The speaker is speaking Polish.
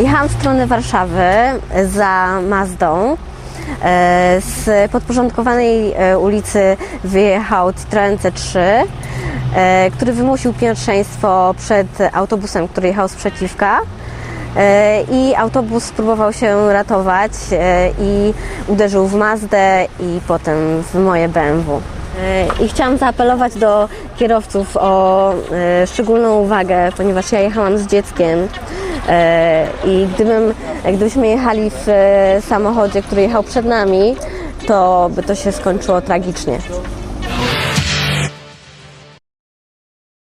Jechałam w stronę Warszawy za Mazdą. E, Z podporządkowanej e, ulicy wyjechał Citroen C3, e, który wymusił pierwszeństwo przed autobusem, który jechał z przeciwka. E, I autobus spróbował się ratować e, i uderzył w Mazdę i potem w moje BMW. E, I chciałam zaapelować do kierowców o e, szczególną uwagę, ponieważ ja jechałam z dzieckiem e, i gdybym, gdybyśmy jechali w e, samochodzie, który jechał przed nami, to by to się skończyło tragicznie.